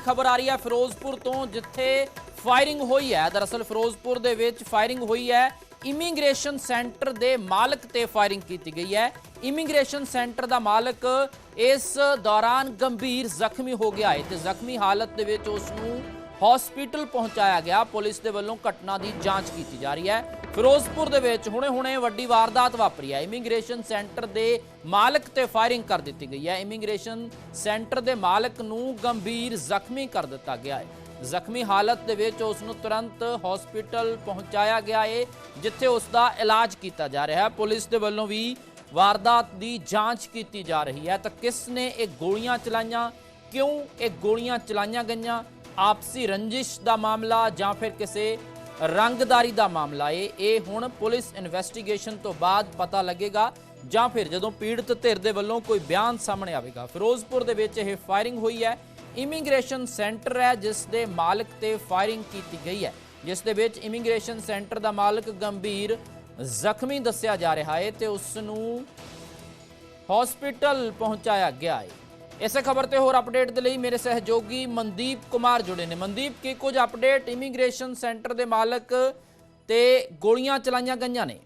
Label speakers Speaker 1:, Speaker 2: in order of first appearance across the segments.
Speaker 1: ਖਬਰ ਆ ਰਹੀ ਹੈ ਫਿਰੋਜ਼ਪੁਰ ਤੋਂ, ਜਿੱਥੇ ਫਾਇਰਿੰਗ ਹੋਈ ਹੈ। ਦਰਅਸਲ ਫਿਰੋਜ਼ਪੁਰ ਦੇ ਵਿੱਚ ਫਾਇਰਿੰਗ ਹੋਈ ਹੈ। ਇਮੀਗ੍ਰੇਸ਼ਨ ਸੈਂਟਰ ਦੇ ਮਾਲਕ ਤੇ ਫਾਇਰਿੰਗ ਕੀਤੀ ਗਈ ਹੈ। ਇਮੀਗ੍ਰੇਸ਼ਨ ਸੈਂਟਰ ਦਾ ਮਾਲਕ ਇਸ ਦੌਰਾਨ ਗੰਭੀਰ ਜ਼ਖਮੀ ਹੋ ਗਿਆ ਹੈ ਤੇ ਜ਼ਖਮੀ ਹਾਲਤ ਦੇ ਵਿੱਚ ਉਸ ਨੂੰ ਹਸਪੀਟਲ ਪਹੁੰਚਾਇਆ ਗਿਆ। ਪੁਲਿਸ ਦੇ ਵੱਲੋਂ ਘਟਨਾ ਦੀ ਜਾਂਚ ਕੀਤੀ ਜਾ ਰਹੀ ਹੈ। ਫਿਰੋਜ਼ਪੁਰ ਦੇ ਵਿੱਚ ਹੁਣੇ-ਹੁਣੇ ਵੱਡੀ ਵਾਰਦਾਤ ਵਾਪਰੀ ਹੈ। ਇਮੀਗ੍ਰੇਸ਼ਨ ਸੈਂਟਰ ਦੇ ਮਾਲਕ ਤੇ ਫਾਇਰਿੰਗ ਕਰ ਦਿੱਤੀ ਗਈ ਹੈ। ਇਮੀਗ੍ਰੇਸ਼ਨ ਸੈਂਟਰ ਦੇ ਮਾਲਕ ਨੂੰ ਗੰਭੀਰ ਜ਼ਖਮੀ ਕਰ ਦਿੱਤਾ ਗਿਆ ਹੈ। ਜ਼ਖਮੀ ਹਾਲਤ ਦੇ ਵਿੱਚ ਉਸ ਨੂੰ ਤੁਰੰਤ ਹਸਪੀਟਲ ਪਹੁੰਚਾਇਆ ਗਿਆ ਹੈ, ਜਿੱਥੇ ਉਸ ਦਾ ਇਲਾਜ ਕੀਤਾ ਜਾ ਰਿਹਾ ਹੈ। ਪੁਲਿਸ ਦੇ ਵੱਲੋਂ ਵੀ ਵਾਰਦਾਤ ਦੀ ਜਾਂਚ ਕੀਤੀ ਜਾ ਰਹੀ ਹੈ। ਤਾਂ ਕਿਸ ਨੇ ਇਹ ਗੋਲੀਆਂ ਚਲਾਈਆਂ? ਕਿਉਂ ਇਹ ਗੋਲੀਆਂ ਚਲਾਈਆਂ ਗਈਆਂ? ਆਪਸੀ ਰੰਜਿਸ਼ ਦਾ ਮਾਮਲਾ ਜਾਂ ਫਿਰ ਕਿਸੇ ਰੰਗਦਾਰੀ ਦਾ ਮਾਮਲਾ ਏ। ਇਹ ਹੁਣ ਪੁਲਿਸ ਇਨਵੈਸਟੀਗੇਸ਼ਨ ਤੋਂ ਬਾਅਦ ਪਤਾ ਲੱਗੇਗਾ ਜਾਂ ਫਿਰ ਜਦੋਂ ਪੀੜਤ ਧਿਰ ਦੇ ਵੱਲੋਂ ਕੋਈ ਬਿਆਨ ਸਾਹਮਣੇ ਆਵੇਗਾ। ਫਿਰੋਜ਼ਪੁਰ ਦੇ ਵਿੱਚ ਇਹ ਫਾਇਰਿੰਗ ਹੋਈ ਹੈ। ਇਮੀਗ੍ਰੇਸ਼ਨ ਸੈਂਟਰ ਹੈ, ਜਿਸ ਦੇ ਮਾਲਕ ਤੇ ਫਾਇਰਿੰਗ ਕੀਤੀ ਗਈ ਹੈ। ਜਿਸ ਦੇ ਵਿੱਚ ਇਮੀਗ੍ਰੇਸ਼ਨ ਸੈਂਟਰ ਦਾ ਮਾਲਕ ਗੰਭੀਰ ਜ਼ਖਮੀ ਦੱਸਿਆ ਜਾ ਰਿਹਾ ਹੈ ਤੇ ਉਸ ਨੂੰ ਹਸਪੀਟਲ ਪਹੁੰਚਾਇਆ ਗਿਆ ਹੈ। ਇਸੇ ਖਬਰ ਤੇ ਹੋਰ ਅਪਡੇਟ ਦੇ ਲਈ ਮੇਰੇ ਸਹਿਯੋਗੀ ਮਨਦੀਪ ਕੁਮਾਰ ਜੁੜੇ ਨੇ। ਮਨਦੀਪ, ਕੀ ਕੁਝ ਅਪਡੇਟ ਇਮੀਗ੍ਰੇਸ਼ਨ ਸੈਂਟਰ ਦੇ ਮਾਲਕ ਤੇ ਗੋਲੀਆਂ ਚਲਾਈਆਂ ਗਈਆਂ ਨੇ?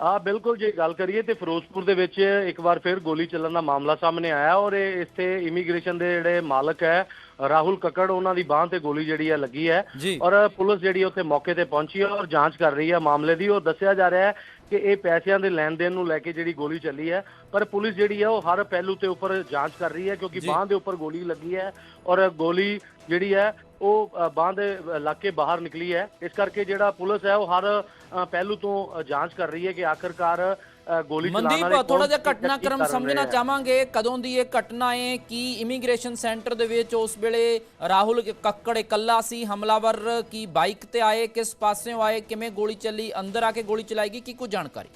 Speaker 2: ਆ ਬਿਲਕੁਲ ਜੇ ਗੱਲ ਕਰੀਏ ਤੇ ਫਿਰੋਜ਼ਪੁਰ ਦੇ ਵਿੱਚ ਇੱਕ ਵਾਰ ਫਿਰ ਗੋਲੀ ਚੱਲਣ ਦਾ ਮਾਮਲਾ ਸਾਹਮਣੇ ਆਇਆ ਔਰ ਇਹ ਇੱਥੇ ਇਮੀਗ੍ਰੇਸ਼ਨ ਦੇ ਜਿਹੜੇ ਮਾਲਕ ਹੈ ਰਾਹੁਲ ਕੱਕੜ ਉਹਨਾਂ ਦੀ ਬਾਹ ਤੇ ਗੋਲੀ ਜਿਹੜੀ ਹੈ ਲੱਗੀ ਹੈ। ਔਰ ਪੁਲਿਸ ਜਿਹੜੀ ਉੱਥੇ ਮੌਕੇ ਤੇ ਪਹੁੰਚੀ ਹੈ ਔਰ ਜਾਂਚ ਕਰ ਰਹੀ ਹੈ ਮਾਮਲੇ ਦੀ ਉਹ ਦੱਸਿਆ ਜਾ ਰਿਹਾ ਹੈ ਕਿ ਇਹ ਪੈਸਿਆਂ ਦੇ ਲੈਣ ਦੇਣ ਨੂੰ ਲੈ ਕੇ ਜਿਹੜੀ ਗੋਲੀ ਚੱਲੀ ਹੈ ਪਰ ਪੁਲਿਸ ਜਿਹੜੀ ਹੈ ਉਹ ਹਰ ਪਹਿਲੂ ਤੇ ਉੱਪਰ ਜਾਂਚ ਕਰ ਰਹੀ ਹੈ ਕਿਉਂਕਿ। ਬਾਹ ਦੇ ਉੱਪਰ ਗੋਲੀ ਲੱਗੀ ਹੈ ਔਰ ਗੋਲੀ ਜਿਹੜੀ ਹੈ ਉਹ ਬਾਂਹ ਦੇ ਇਲਾਕੇ ਬਾਹਰ ਨਿਕਲੀ ਹੈ। ਇਸ ਕਰਕੇ ਜਿਹੜਾ ਪੁਲਿਸ ਹੈ ਉਹ ਹਰ ਪਹਿਲੂ ਤੋਂ ਜਾਂਚ ਕਰ ਰਹੀ ਹੈ ਕਿ ਆਖਰਕਾਰ ਗੋਲੀ ਚਲਾਉਣ ਵਾਲੇ
Speaker 1: ਮਨਦੀਪ ਥੋੜਾ ਜਿਹਾ ਘਟਨਾਕ੍ਰਮ ਸਮਝਣਾ। ਚਾਹਾਂਗੇ। ਕਦੋਂ ਦੀ ਇਹ ਘਟਨਾ ਹੈ? ਕੀ ਇਮੀਗ੍ਰੇਸ਼ਨ ਸੈਂਟਰ ਦੇ ਵਿੱਚ ਉਸ ਵੇਲੇ ਰਾਹੁਲ ਕੱਕੜ ਇਕੱਲਾ ਸੀ? ਹਮਲਾਵਰ ਕੀ ਬਾਈਕ ਤੇ ਆਏ? ਕਿਸ ਪਾਸਿਓਂ ਆਏ? ਕਿਵੇਂ ਗੋਲੀ ਚੱਲੀ? ਅੰਦਰ ਆ ਕੇ ਗੋਲੀ ਚਲਾਏਗੀ ਕੀ ਕੋਈ ਜਾਣਕਾਰੀ?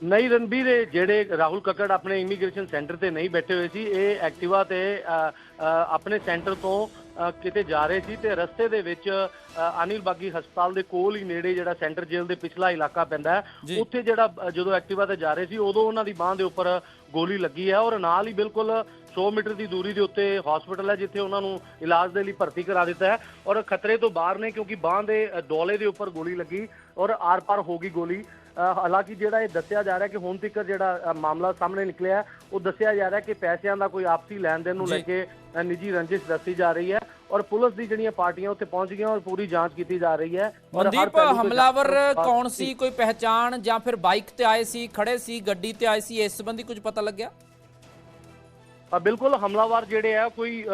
Speaker 2: ਨਹੀਂ ਰਣਬੀਰ ਜਿਹੜੇ ਰਾਹੁਲ ਕੱਕੜ ਆਪਣੇ ਇਮੀਗ੍ਰੇਸ਼ਨ ਸੈਂਟਰ ਤੇ ਨਹੀਂ ਬੈਠੇ ਹੋਏ ਸੀ ਇਹ ਐਕਟਿਵਾ ਤੇ ਆਪਣੇ ਸੈਂਟਰ ਤੋਂ ਕਿਤੇ ਜਾ ਰਹੇ ਸੀ ਤੇ ਰਸਤੇ ਦੇ ਵਿੱਚ ਅਨਿਲ ਬਾਗੀ ਹਸਪਤਾਲ ਦੇ ਕੋਲ ਹੀ ਨੇੜੇ ਜਿਹੜਾ ਸੈਂਟਰ ਜੇਲ੍ਹ ਦੇ ਪਿਛਲਾ ਇਲਾਕਾ ਪੈਂਦਾ। ਹੈ ਉੱਥੇ ਜਿਹੜਾ ਜਦੋਂ ਐਕਟਿਵਾ ਤੇ ਜਾ ਰਹੇ ਸੀ ਉਦੋਂ ਉਹਨਾਂ ਦੀ ਬਾਹ ਦੇ ਉੱਪਰ ਗੋਲੀ ਲੱਗੀ ਹੈ ਔਰ ਨਾਲ ਹੀ ਬਿਲਕੁਲ 100 ਮੀਟਰ ਦੀ ਦੂਰੀ ਦੇ ਉੱਤੇ ਹਸਪੀਟਲ ਹੈ ਜਿੱਥੇ ਉਹਨਾਂ ਨੂੰ ਇਲਾਜ ਦੇ ਲਈ ਭਰਤੀ ਕਰਾ ਦਿੱਤਾ ਹੈ ਔਰ ਖਤਰੇ ਤੋਂ ਬਾਹਰ ਨੇ ਕਿਉਂਕਿ ਬਾਹ ਦੇ ਡੋਲੇ ਦੇ ਉੱਪਰ ਗੋਲੀ ਲੱਗੀ ਔਰ ਆਰ-ਪਾਰ ਹੋ ਗਈ ਗੋਲੀ ਹਾਲਾਂਕਿ ਜਿਹੜਾ ਇਹ ਦੱਸਿਆ ਜਾ ਰਿਹਾ ਕਿ ਹੁਣ ਤੱਕ ਜਿਹੜਾ ਮਾਮਲਾ ਸਾਹਮਣੇ ਨਿਕਲਿਆ ਉਹ ਦੱਸਿਆ ਜਾ ਰਿਹਾ ਕਿ ਪੈਸਿਆਂ ਦਾ ਕੋਈ ਆਪਸੀ ਲੈਣ ਦੇਣ ਨੂੰ ਲੈ। ਕੇ ਨਿੱਜੀ ਰੰਜਿਸ਼ ਦੱਸੀ ਜਾ ਰਹੀ ਹੈ ਔਰ ਪੁਲਿਸ ਦੀ ਜਿਹੜੀਆਂ ਪਾਰਟੀਆਂ ਉੱਥੇ ਪਹੁੰਚ ਗਈਆਂ ਔਰ ਪੂਰੀ ਜਾਂਚ ਕੀਤੀ ਜਾ ਰਹੀ ਹੈ
Speaker 1: ਮਨਦੀਪ ਹਮਲਾਵਰ ਕੌਣ ਸੀ? ਕੋਈ ਪਹਿਚਾਣ ਜਾਂ ਫਿਰ ਬਾਈਕ ਤੇ ਆਏ ਸੀ ਖੜੇ ਸੀ ਗੱਡੀ ਤੇ ਆਏ ਸੀ ਇਸ ਸੰਬੰਧੀ ਕੁਝ ਪਤਾ ਲੱਗਿਆ?
Speaker 2: ਬਿਲਕੁਲ ਹਮਲਾਵਰ ਜਿਹੜੇ ਆ ਕੋਈ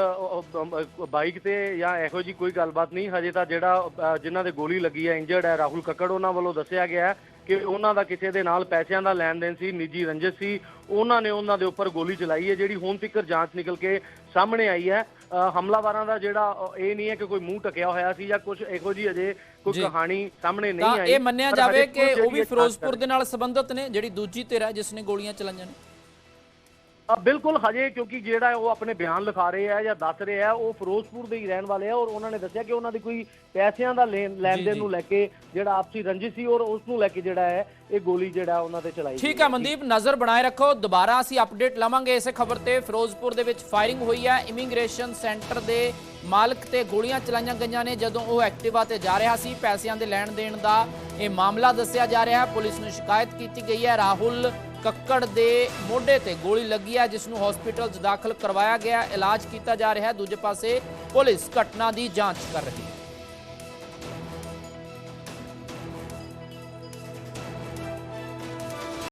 Speaker 2: ਬਾਈਕ ਤੇ ਜਾਂ ਇਹੋ ਜੀ ਕੋਈ ਗੱਲਬਾਤ ਨਹੀਂ। ਹਜੇ ਤਾਂ ਜਿਹੜਾ ਜਿਨ੍ਹਾਂ ਦੇ ਗੋਲੀ ਲੱਗੀ ਹੈ ਇੰਜਰਡ ਹੈ ਰਾਹੁਲ ਕੱਕੜ ਉਹਨਾਂ ਵੱਲੋਂ ਦੱਸਿਆ ਗਿਆ ਹੈ ਕਿ ਉਹਨਾਂ ਦਾ ਕਿਸੇ ਦੇ ਨਾਲ ਪੈਸਿਆਂ ਦਾ ਲੈਣ ਦੇਣ ਸੀ ਨਿੱਜੀ ਰੰਜਿਸ਼ ਸੀ ਉਹਨਾਂ ਨੇ ਉਹਨਾਂ ਦੇ ਉੱਪਰ ਗੋਲੀ ਚਲਾਈ ਹੈ ਜਿਹੜੀ ਹੁਣ ਤੱਕ ਜਾਂਚ ਨਿਕਲ ਕੇ ਸਾਹਮਣੇ ਆਈ ਹੈ। ਹਮਲਾਵਰਾਂ ਦਾ ਜਿਹੜਾ ਇਹ ਨਹੀਂ ਹੈ ਕਿ ਕੋਈ ਮੂੰਹ ਟਕਿਆ ਹੋਇਆ ਸੀ ਜਾਂ ਕੁਝ ਇਹੋ ਜੀ ਅਜੇ ਕੋਈ। ਕਹਾਣੀ ਸਾਹਮਣੇ ਨਹੀਂ
Speaker 1: ਤਾਂ
Speaker 2: ਆਈ
Speaker 1: ਇਹ ਮੰਨਿਆ ਜਾਵੇ ਕਿ ਉਹ ਵੀ ਫਿਰੋਜ਼ਪੁਰ ਦੇ ਨਾਲ ਸੰਬੰਧਿਤ ਨੇ ਜਿਹੜੀ ਦੂਜੀ ਧਿਰ ਹੈ ਜਿਸ ਨੇ ਗੋਲੀਆਂ ਚਲਾਈਆਂ ਨੇ।
Speaker 2: ਬਿਲਕੁਲ ਹਜੇ ਕਿਉਂਕਿ ਜਿਹੜਾ ਉਹ ਆਪਣੇ ਬਿਆਨ ਲਿਖਾ ਰਹੇ ਆ ਜਾਂ ਦੱਸ ਰਹੇ ਆ ਉਹ ਫਿਰੋਜ਼ਪੁਰ ਦੇ ਹੀ ਰਹਿਣ ਵਾਲੇ ਆ ਔਰ ਉਹਨਾਂ ਨੇ ਦੱਸਿਆ ਕਿ ਉਹਨਾਂ ਦੀ ਕੋਈ ਪੈਸਿਆਂ ਦਾ ਲੈਣ ਦੇਣ। ਨੂੰ ਲੈ ਕੇ ਜਿਹੜਾ ਆਪਸੀ ਰੰਜਿਸ਼ ਸੀ ਔਰ ਉਸ ਨੂੰ ਲੈ ਕੇ ਜਿਹੜਾ ਹੈ ਇਹ ਗੋਲੀ ਜਿਹੜਾ ਉਹਨਾਂ ਤੇ ਚਲਾਈ
Speaker 1: ਠੀਕ ਹੈ ਮਨਦੀਪ ਨਜ਼ਰ ਬਣਾਏ ਰੱਖੋ ਦੁਬਾਰਾ ਅਸੀਂ ਅਪਡੇਟ ਲਵਾਂਗੇ ਇਸੇ ਖਬਰ ਤੇ। ਫਿਰੋਜ਼ਪੁਰ ਦੇ ਵਿੱਚ ਫਾਇਰਿੰਗ ਹੋਈ ਹੈ ਇਮੀਗ੍ਰੇਸ਼ਨ ਸੈਂਟਰ ਦੇ ਮਾਲਕ ਤੇ ਗੋਲੀਆਂ ਚਲਾਈਆਂ ਗਈਆਂ ਨੇ ਜਦੋਂ ਉਹ ਐਕਟਿਵਾ ਤੇ ਜਾ ਰਿਹਾ ਸੀ। ਪੈਸਿਆਂ ਦੇ ਲੈਣ ਦੇਣ ਦਾ ਇਹ ਮਾਮਲਾ ਦੱਸਿਆ ਜਾ ਰਿਹਾ ਹੈ। ਪੁਲਿਸ ਨੂੰ ਸ਼ਿਕਾਇਤ ਕੀਤੀ ਗਈ ਹੈ। ਰਾਹੁਲ ਕੱਕੜ ਦੇ ਮੋਢੇ ਤੇ ਗੋਲੀ ਲੱਗੀ ਹੈ ਜਿਸ ਨੂੰ ਹਸਪੀਟਲ 'ਚ ਦਾਖਲ ਕਰਵਾਇਆ ਗਿਆ। ਇਲਾਜ ਕੀਤਾ ਜਾ ਰਿਹਾ ਹੈ। ਦੂਜੇ ਪਾਸੇ ਪੁਲਿਸ ਘਟਨਾ ਦੀ ਜਾਂਚ ਕਰ ਰਹੀ ਹੈ।